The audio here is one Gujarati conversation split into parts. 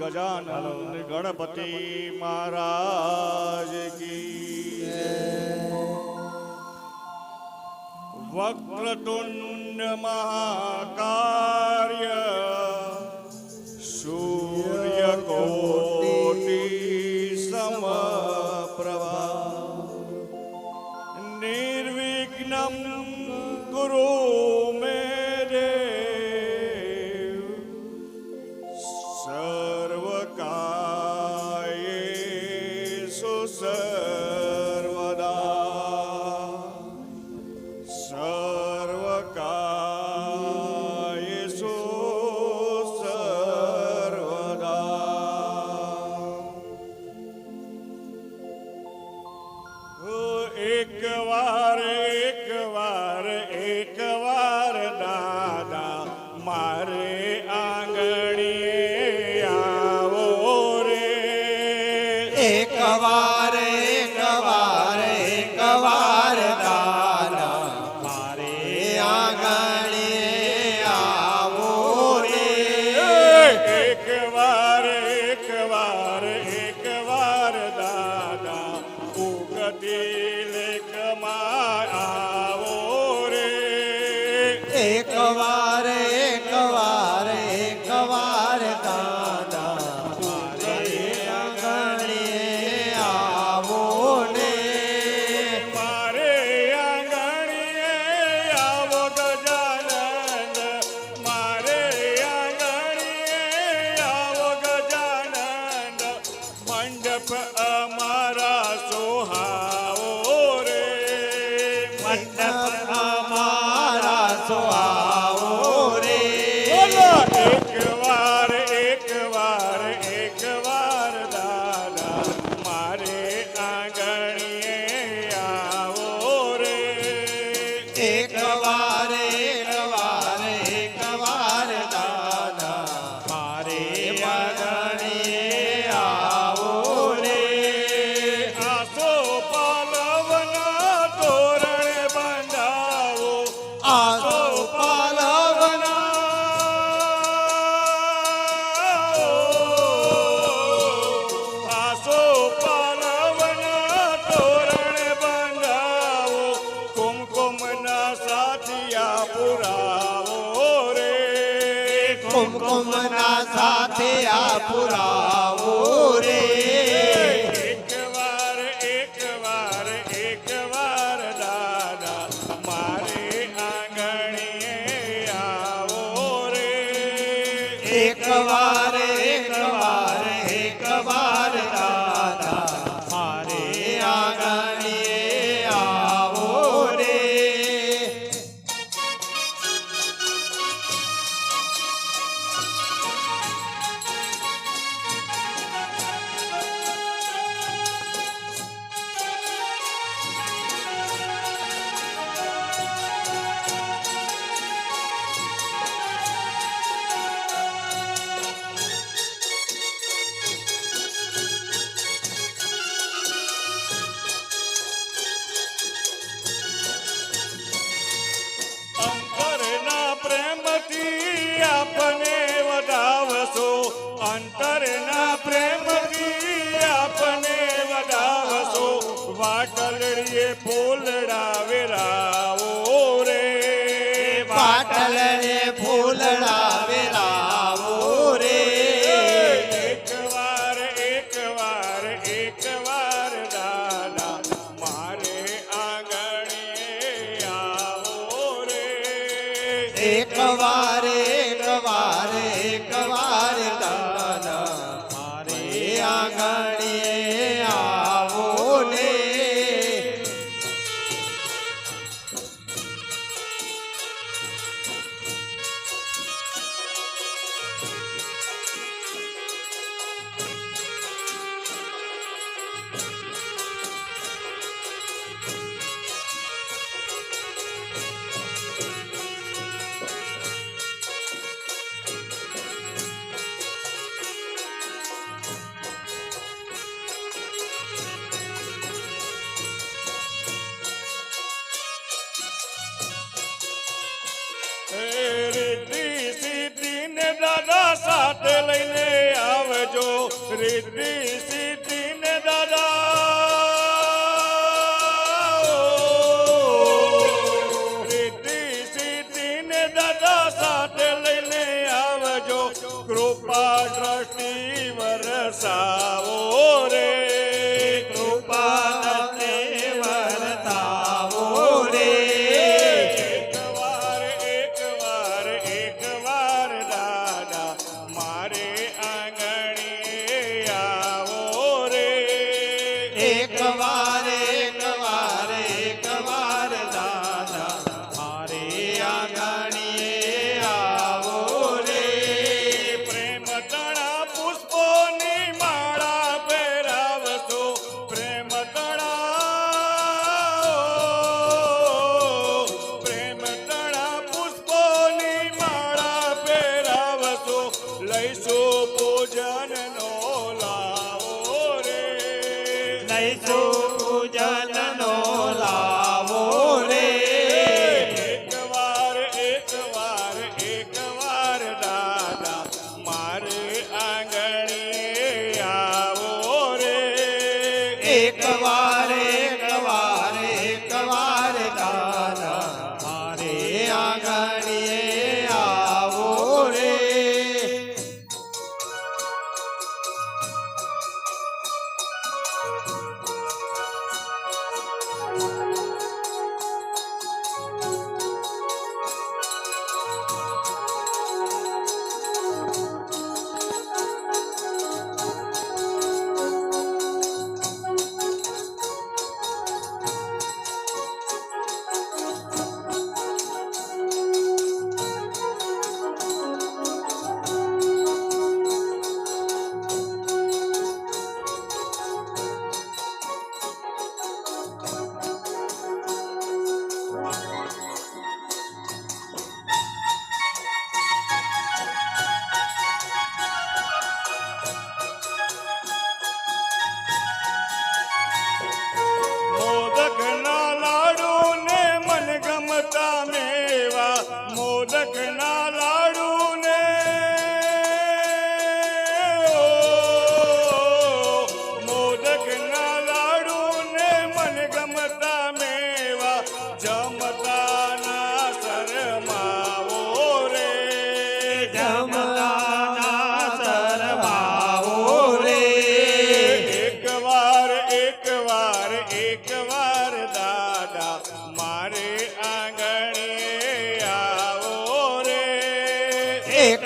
ગજાનન ગણપતિ મહારાજ કી. વક્રતુંડ મહાકાર્ય એક વાર એક વાર એક મારે આંગણે આવો રે. એક વાર એક દાદા ઉગતે લેખ આવો રે. એક સાથિયા પુરાવો રે કુમકુમના સાથિયા પુરાવો રે એકવાર એકવાર એકવાર દાદા મારે આંગણીએ આવો રે એકવાર ಸಾಗರ વરસાવો રે. So Jesus, Bye. એક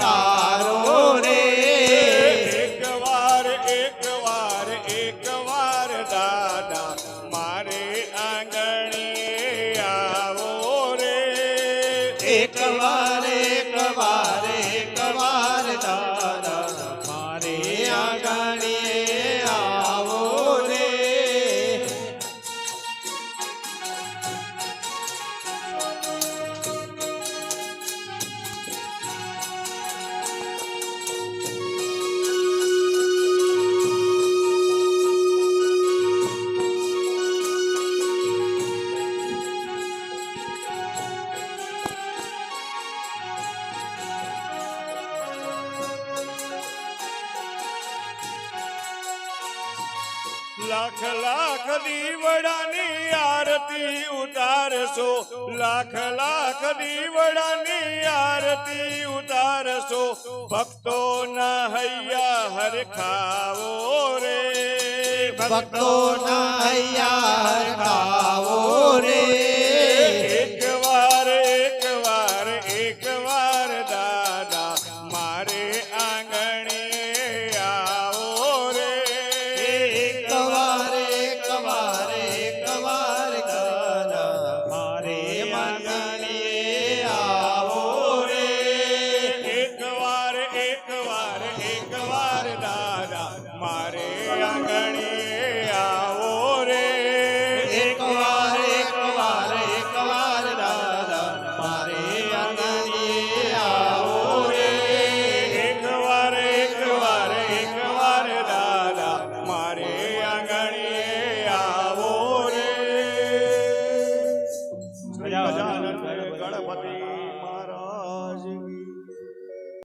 大。લાખ લાખ દીવડાની આરતી ઉતારશો. લાખ લાખ દીવડાની આરતી ઉતારશો. ભક્તોના હૈયા હરખાવો રે. ભક્તોના હૈયા હરખાવો રે.